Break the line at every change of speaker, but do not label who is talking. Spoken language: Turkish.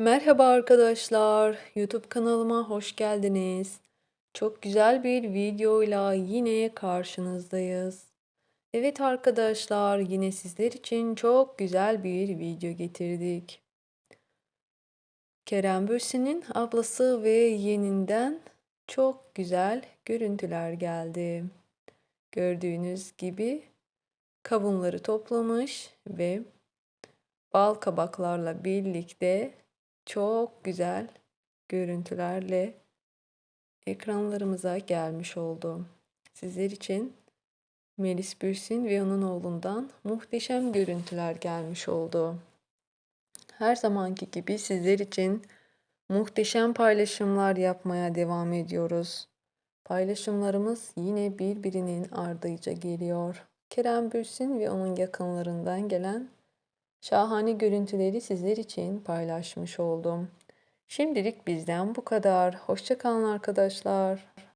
Merhaba arkadaşlar, YouTube kanalıma hoş geldiniz. Çok güzel bir videoyla yine karşınızdayız. Evet arkadaşlar, yine sizler için çok güzel bir video getirdik. Kerem Bürsin'in ablası ve yeğeninden çok güzel görüntüler geldi. Gördüğünüz gibi kavunları toplamış ve bal kabaklarla birlikte çok güzel görüntülerle ekranlarımıza gelmiş oldu. Sizler için Melis Bürsin ve onun oğlundan muhteşem görüntüler gelmiş oldu. Her zamanki gibi sizler için muhteşem paylaşımlar yapmaya devam ediyoruz. Paylaşımlarımız yine birbirinin ardıyla geliyor. Kerem Bürsin ve onun yakınlarından gelen şahane görüntüleri sizler için paylaşmış oldum. Şimdilik bizden bu kadar. Hoşçakalın arkadaşlar.